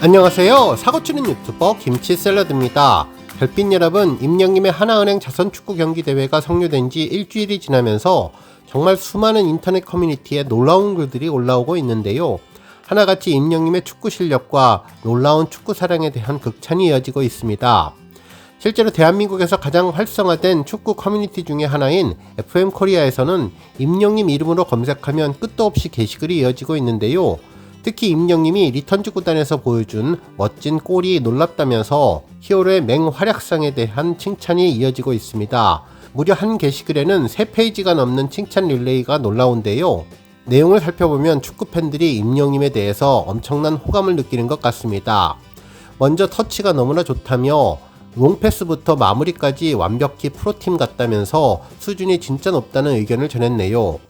안녕하세요. 사고치는 유튜버 김치 샐러드입니다. 별빛 여러분, 임영님의 하나은행 자선 축구 경기 대회가 성료된 지 일주일이 지나면서 정말 수많은 인터넷 커뮤니티에 놀라운 글들이 올라오고 있는데요. 하나같이 임영님의 축구 실력과 놀라운 축구 사랑에 대한 극찬이 이어지고 있습니다. 실제로 대한민국에서 가장 활성화된 축구 커뮤니티 중의 하나인 FM 코리아에서는 임영님 이름으로 검색하면 끝도 없이 게시글이 이어지고 있는데요. 특히 임영님이 리턴즈 구단에서 보여준 멋진 골이 놀랍다면서 히어로의 맹활약상에 대한 칭찬이 이어지고 있습니다. 무려 한 게시글에는 3페이지가 넘는 칭찬 릴레이가 놀라운데요. 내용을 살펴보면 축구 팬들이 임영님에 대해서 엄청난 호감을 느끼는 것 같습니다. 먼저 터치가 너무나 좋다며 롱패스부터 마무리까지 완벽히 프로팀 같다면서 수준이 진짜 높다는 의견을 전했네요.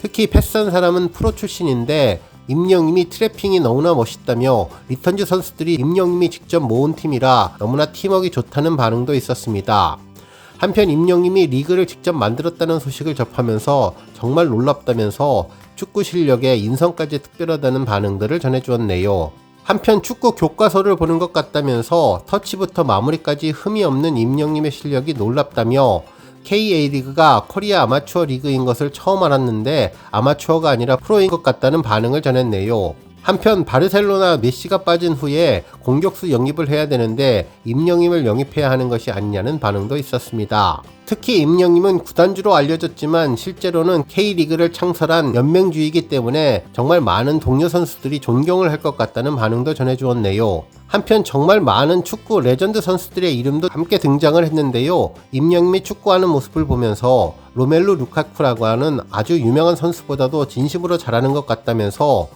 특히 패스한 사람은 프로 출신인데 임영님이 트래핑이 너무나 멋있다며 리턴즈 선수들이 임영님이 직접 모은 팀이라 너무나 팀워크 좋다는 반응도 있었습니다. 한편 임영님이 리그를 직접 만들었다는 소식을 접하면서 정말 놀랍다면서 축구 실력에 인성까지 특별하다는 반응들을 전해주었네요. 한편 축구 교과서를 보는 것 같다면서 터치부터 마무리까지 흠이 없는 임영님의 실력이 놀랍다며 KA 리그가 코리아 아마추어 리그인 것을 처음 알았는데 아마추어가 아니라 프로인 것 같다는 반응을 전했네요. 한편 바르셀로나 메시가 빠진 후에 공격수 영입을 해야 되는데 임영임을 영입해야 하는 것이 아니냐는 반응도 있었습니다. 특히 임영임은 구단주로 알려졌지만 실제로는 K리그를 창설한 연맹주이기 때문에 정말 많은 동료 선수들이 존경을 할 것 같다는 반응도 전해주었네요. 한편 정말 많은 축구 레전드 선수들의 이름도 함께 등장을 했는데요. 임영임이 축구하는 모습을 보면서 로멜루 루카쿠라고 하는 아주 유명한 선수보다도 진심으로 잘하는 것 같다면서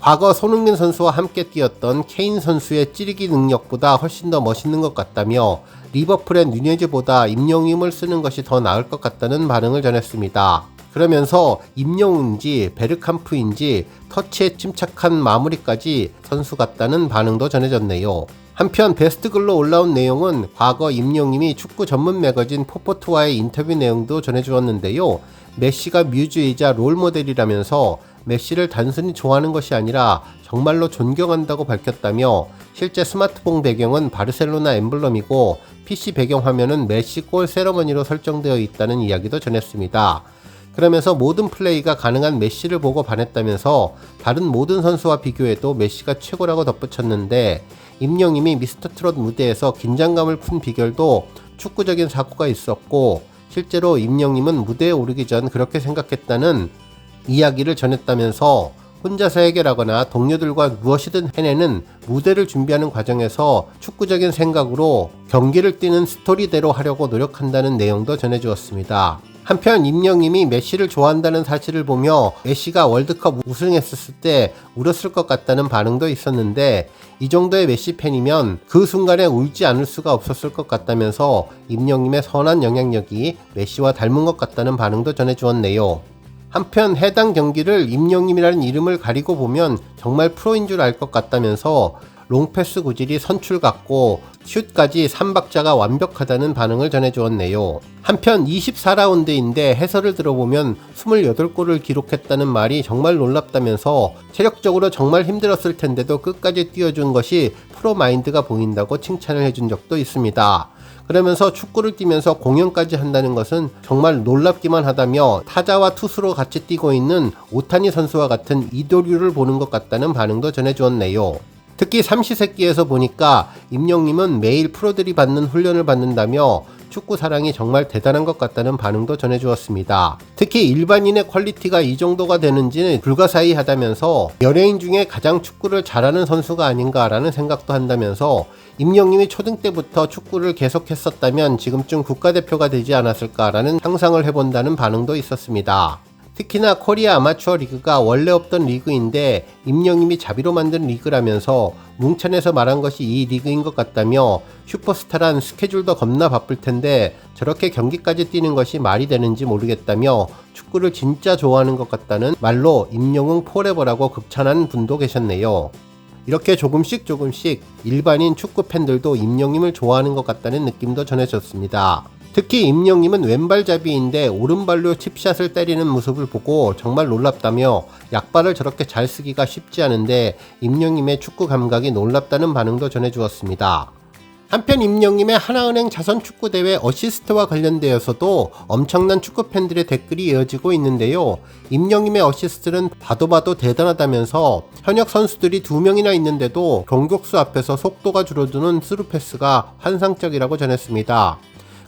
과거 손흥민 선수와 함께 뛰었던 케인 선수의 찌르기 능력보다 훨씬 더 멋있는 것 같다며 리버풀의 뉴네즈보다 임영임을 쓰는 것이 더 나을 것 같다는 반응을 전했습니다. 그러면서 임영웅인지 베르캄프인지 터치에 침착한 마무리까지 선수 같다는 반응도 전해졌네요. 한편 베스트 글로 올라온 내용은 과거 임영임이 축구 전문 매거진 포포트와의 인터뷰 내용도 전해주었는데요. 메시가 뮤즈이자 롤모델이라면서 메시를 단순히 좋아하는 것이 아니라 정말로 존경한다고 밝혔다며 실제 스마트폰 배경은 바르셀로나 엠블럼이고 PC 배경 화면은 메시 골 세러머니로 설정되어 있다는 이야기도 전했습니다. 그러면서 모든 플레이가 가능한 메시를 보고 반했다면서 다른 모든 선수와 비교해도 메시가 최고라고 덧붙였는데 임영임이 미스터 트롯 무대에서 긴장감을 푼 비결도 축구적인 사고가 있었고 실제로 임영임은 무대에 오르기 전 그렇게 생각했다는 이야기를 전했다면서 혼자서 해결하거나 동료들과 무엇이든 해내는 무대를 준비하는 과정에서 축구적인 생각으로 경기를 뛰는 스토리대로 하려고 노력한다는 내용도 전해주었습니다. 한편 임영님이 메시를 좋아한다는 사실을 보며 메시가 월드컵 우승했었을 때 울었을 것 같다는 반응도 있었는데 이 정도의 메시 팬이면 그 순간에 울지 않을 수가 없었을 것 같다면서 임영님의 선한 영향력이 메시와 닮은 것 같다는 반응도 전해주었네요. 한편 해당 경기를 임영님이라는 이름을 가리고 보면 정말 프로인 줄 알 것 같다면서 롱패스 구질이 선출 같고 슛까지 3박자가 완벽하다는 반응을 전해주었네요. 한편 24라운드인데 해설을 들어보면 28골을 기록했다는 말이 정말 놀랍다면서 체력적으로 정말 힘들었을 텐데도 끝까지 뛰어준 것이 프로 마인드가 보인다고 칭찬을 해준 적도 있습니다. 그러면서 축구를 뛰면서 공연까지 한다는 것은 정말 놀랍기만 하다며 타자와 투수로 같이 뛰고 있는 오타니 선수와 같은 이도류를 보는 것 같다는 반응도 전해주었네요. 특히 삼시세끼에서 보니까 임영님은 매일 프로들이 받는 훈련을 받는다며 축구 사랑이 정말 대단한 것 같다는 반응도 전해주었습니다. 특히 일반인의 퀄리티가 이 정도가 되는지는 불가사의하다면서 연예인 중에 가장 축구를 잘하는 선수가 아닌가라는 생각도 한다면서 임영님이 초등 때부터 축구를 계속했었다면 지금쯤 국가대표가 되지 않았을까라는 상상을 해본다는 반응도 있었습니다. 특히나 코리아 아마추어 리그가 원래 없던 리그인데 임영님이 자비로 만든 리그라면서 뭉천에서 말한 것이 이 리그인 것 같다며 슈퍼스타란 스케줄도 겁나 바쁠 텐데 저렇게 경기까지 뛰는 것이 말이 되는지 모르겠다며 축구를 진짜 좋아하는 것 같다는 말로 임영웅 포레버라고 극찬한 분도 계셨네요. 이렇게 조금씩 조금씩 일반인 축구 팬들도 임영님을 좋아하는 것 같다는 느낌도 전해졌습니다. 특히 임영님은 왼발잡이인데 오른발로 칩샷을 때리는 모습을 보고 정말 놀랍다며 약발을 저렇게 잘 쓰기가 쉽지 않은데 임영님의 축구 감각이 놀랍다는 반응도 전해주었습니다. 한편 임영님의 하나은행 자선 축구대회 어시스트와 관련되어서도 엄청난 축구 팬들의 댓글이 이어지고 있는데요. 임영님의 어시스트는 봐도 봐도 대단하다면서 현역 선수들이 두 명이나 있는데도 공격수 앞에서 속도가 줄어드는 스루패스가 환상적이라고 전했습니다.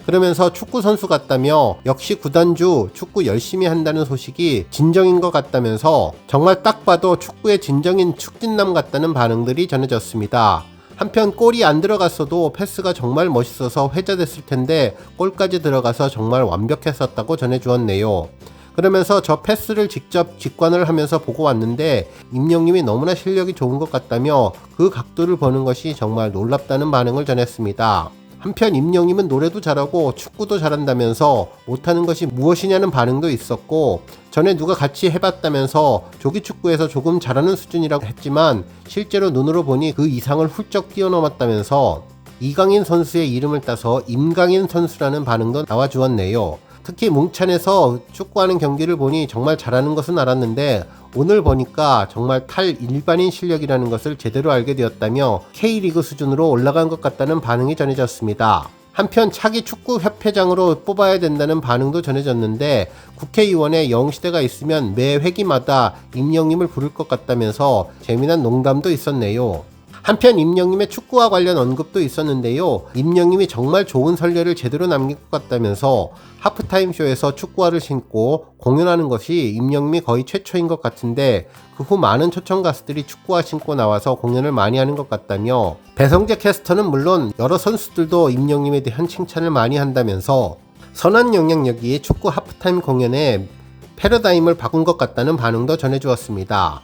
그러면서 축구 선수 같다며 역시 구단주 축구 열심히 한다는 소식이 진정인 것 같다면서 정말 딱 봐도 축구의 진정인 축진남 같다는 반응들이 전해졌습니다. 한편 골이 안 들어갔어도 패스가 정말 멋있어서 회자됐을 텐데 골까지 들어가서 정말 완벽했었다고 전해주었네요. 그러면서 저 패스를 직접 직관을 하면서 보고 왔는데 임영님이 너무나 실력이 좋은 것 같다며 그 각도를 보는 것이 정말 놀랍다는 반응을 전했습니다. 한편 임영님은 노래도 잘하고 축구도 잘한다면서 못하는 것이 무엇이냐는 반응도 있었고 전에 누가 같이 해봤다면서 조기 축구에서 조금 잘하는 수준이라고 했지만 실제로 눈으로 보니 그 이상을 훌쩍 뛰어넘었다면서 이강인 선수의 이름을 따서 임강인 선수라는 반응도 나와 주었네요. 특히 뭉찬에서 축구하는 경기를 보니 정말 잘하는 것은 알았는데 오늘 보니까 정말 탈 일반인 실력이라는 것을 제대로 알게 되었다며 K리그 수준으로 올라간 것 같다는 반응이 전해졌습니다. 한편 차기 축구 협회장으로 뽑아야 된다는 반응도 전해졌는데 국회의원의 영시대가 있으면 매 회기마다 임영님을 부를 것 같다면서 재미난 농담도 있었네요. 한편 임영님의 축구와 관련 언급도 있었는데요. 임영님이 정말 좋은 설례를 제대로 남긴 것 같다면서 하프타임 쇼에서 축구화를 신고 공연하는 것이 임영님이 거의 최초인 것 같은데 그 후 많은 초청 가수들이 축구화 신고 나와서 공연을 많이 하는 것 같다며 배성재 캐스터는 물론 여러 선수들도 임영님에 대한 칭찬을 많이 한다면서 선한 영향력이 축구 하프타임 공연에 패러다임을 바꾼 것 같다는 반응도 전해주었습니다.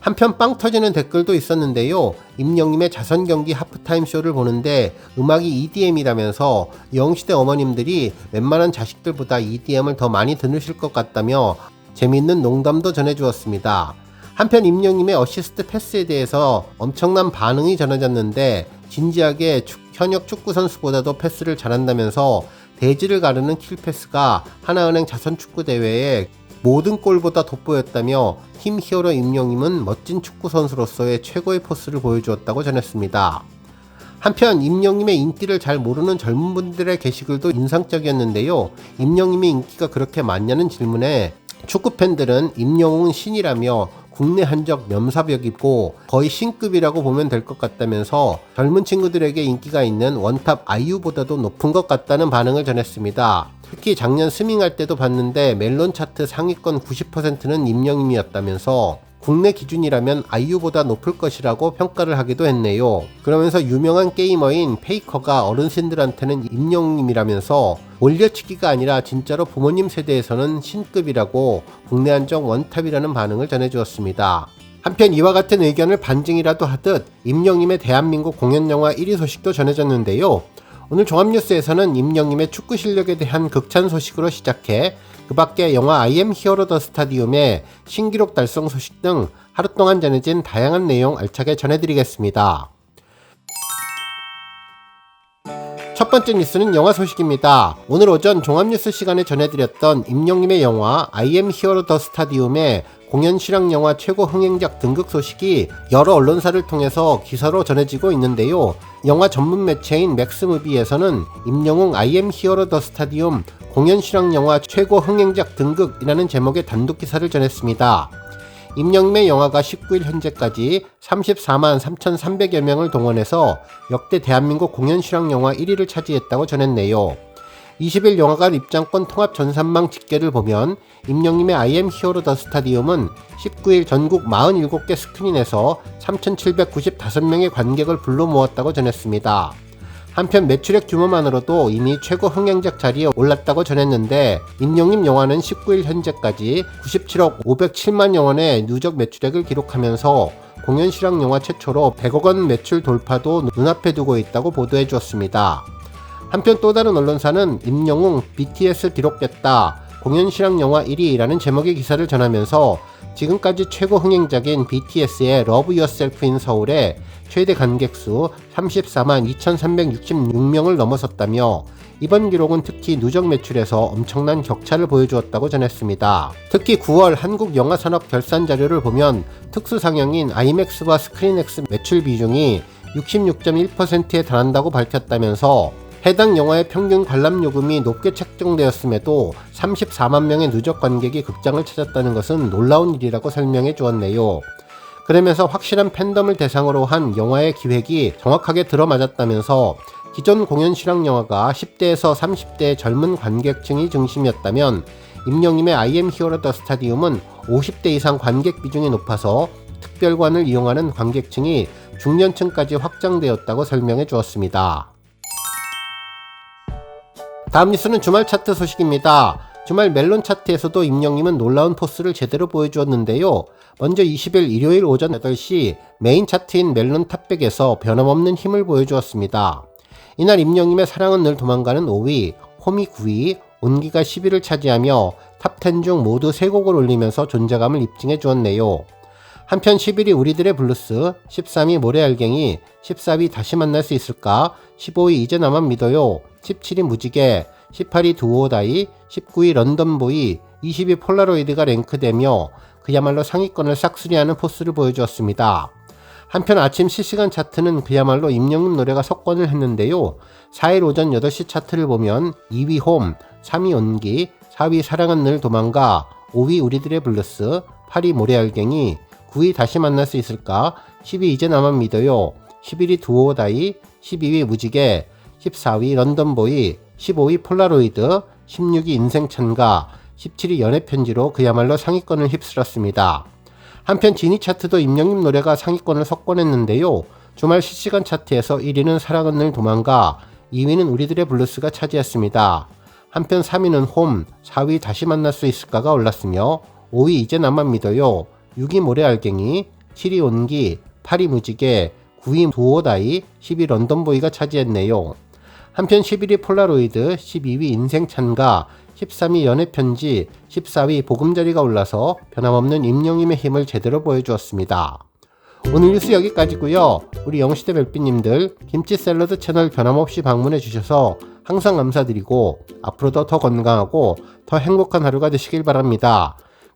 한편 빵 터지는 댓글도 있었는데요. 임영님의 자선 경기 하프타임 쇼를 보는데 음악이 EDM이라면서 영시대 어머님들이 웬만한 자식들보다 EDM을 더 많이 들으실 것 같다며 재미있는 농담도 전해주었습니다. 한편 임영님의 어시스트 패스에 대해서 엄청난 반응이 전해졌는데 진지하게 축, 현역 축구 선수보다도 패스를 잘한다면서 대지를 가르는 킬패스가 하나은행 자선축구 대회에 모든 골보다 돋보였다며 팀 히어로 임영임은 멋진 축구 선수로서의 최고의 포스를 보여주었다고 전했습니다. 한편 임영님의 인기를 잘 모르는 젊은 분들의 게시글도 인상적이었는데요. 임영님의 인기가 그렇게 많냐는 질문에 축구 팬들은 임영웅은 신이라며 국내 한적 면사벽이고 거의 신급이라고 보면 될 것 같다면서 젊은 친구들에게 인기가 있는 원탑 아이유보다도 높은 것 같다는 반응을 전했습니다. 특히 작년 스밍할 때도 봤는데 멜론 차트 상위권 90%는 임영임이었다면서 국내 기준이라면 아이유보다 높을 것이라고 평가를 하기도 했네요. 그러면서 유명한 게이머인 페이커가 어르신들한테는 임영님이라면서 올려치기가 아니라 진짜로 부모님 세대에서는 신급이라고 국내 한정 원탑이라는 반응을 전해주었습니다. 한편 이와 같은 의견을 반증이라도 하듯 임영님의 대한민국 공연영화 1위 소식도 전해졌는데요. 오늘 종합뉴스에서는 임영님의 축구 실력에 대한 극찬 소식으로 시작해 그 밖에 영화 I am 히어로 더 스타디움의 신기록 달성 소식 등 하루 동안 전해진 다양한 내용 알차게 전해드리겠습니다. 첫 번째 뉴스는 영화 소식입니다. 오늘 오전 종합뉴스 시간에 전해드렸던 임영님의 영화 I am 히어로 더 스타디움의 공연 실황 영화 최고 흥행작 등극 소식이 여러 언론사를 통해서 기사로 전해지고 있는데요. 영화 전문 매체인 맥스무비에서는 임영웅 I am 히어로 더 스타디움 공연 실황 영화 최고 흥행작 등극이라는 제목의 단독 기사를 전했습니다. 임영림의 영화가 19일 현재까지 34만 3,300여 명을 동원해서 역대 대한민국 공연 실황 영화 1위를 차지했다고 전했네요. 20일 영화관 입장권 통합 전산망 집계를 보면 임영림의 IM 히어로 더 스타디움은 19일 전국 47개 스크린에서 3,795명의 관객을 불러 모았다고 전했습니다. 한편 매출액 규모만으로도 이미 최고 흥행작 자리에 올랐다고 전했는데 임영님 영화는 19일 현재까지 97억 507만 원의 누적 매출액을 기록하면서 공연 실황 영화 최초로 100억 원 매출 돌파도 눈앞에 두고 있다고 보도해 주었습니다. 한편 또 다른 언론사는 임영웅 BTS 기록됐다 공연 실황 영화 1위라는 제목의 기사를 전하면서 지금까지 최고 흥행작인 BTS의 Love Yourself인 서울에 최대 관객수 34만 2,366명을 넘어섰다며 이번 기록은 특히 누적 매출에서 엄청난 격차를 보여주었다고 전했습니다. 특히 9월 한국 영화 산업 결산 자료를 보면 특수 상영인 아이맥스와 스크린엑스 매출 비중이 66.1%에 달한다고 밝혔다면서 해당 영화의 평균 관람 요금이 높게 책정되었음에도 34만 명의 누적 관객이 극장을 찾았다는 것은 놀라운 일이라고 설명해 주었네요. 그러면서 확실한 팬덤을 대상으로 한 영화의 기획이 정확하게 들어맞았다면서 기존 공연 실황 영화가 10대에서 30대의 젊은 관객층이 중심이었다면 임영님의 I am Hero the Stadium은 50대 이상 관객 비중이 높아서 특별관을 이용하는 관객층이 중년층까지 확장되었다고 설명해 주었습니다. 다음 뉴스는 주말 차트 소식입니다. 주말 멜론 차트에서도 임영님은 놀라운 포스를 제대로 보여주었는데요. 먼저 20일 일요일 오전 8시 메인 차트인 멜론 탑백에서 변함없는 힘을 보여주었습니다. 이날 임영님의 사랑은 늘 도망가는 5위, 홈이 9위, 온기가 10위를 차지하며 탑10 중 모두 3곡을 올리면서 존재감을 입증해 주었네요. 한편 11위 우리들의 블루스, 13위 모래알갱이, 14위 다시 만날 수 있을까, 15위 이제 나만 믿어요, 17위 무지개, 18위 두오다이, 19위 런던보이, 20위 폴라로이드가 랭크되며 그야말로 상위권을 싹쓸이하는 포스를 보여주었습니다. 한편 아침 실시간 차트는 그야말로 임영웅 노래가 석권을 했는데요. 4일 오전 8시 차트를 보면 2위 홈, 3위 온기, 4위 사랑은 늘 도망가, 5위 우리들의 블루스, 8위 모래알갱이, 9위 다시 만날 수 있을까, 10위 이제 나만 믿어요, 11위 두오다이, 12위 무지개, 14위 런던보이, 15위 폴라로이드, 16위 인생 찬가, 17위 연애편지로 그야말로 상위권을 휩쓸었습니다. 한편 지니 차트도 임영님 노래가 상위권을 석권했는데요. 주말 실시간 차트에서 1위는 사랑은 늘 도망가, 2위는 우리들의 블루스가 차지했습니다. 한편 3위는 홈, 4위 다시 만날 수 있을까가 올랐으며 5위 이제 나만 믿어요, 6위 모래알갱이, 7위 온기, 8위 무지개, 9위 두오다이, 10위 런던보이가 차지했네요. 한편 11위 폴라로이드, 12위 인생 찬가, 13위 연애편지, 14위 보금자리가 올라서 변함없는 임영님의 힘을 제대로 보여주었습니다. 오늘 뉴스 여기까지고요. 우리 영시대 별빛님들 김치 샐러드 채널 변함없이 방문해 주셔서 항상 감사드리고 앞으로도 더 건강하고 더 행복한 하루가 되시길 바랍니다.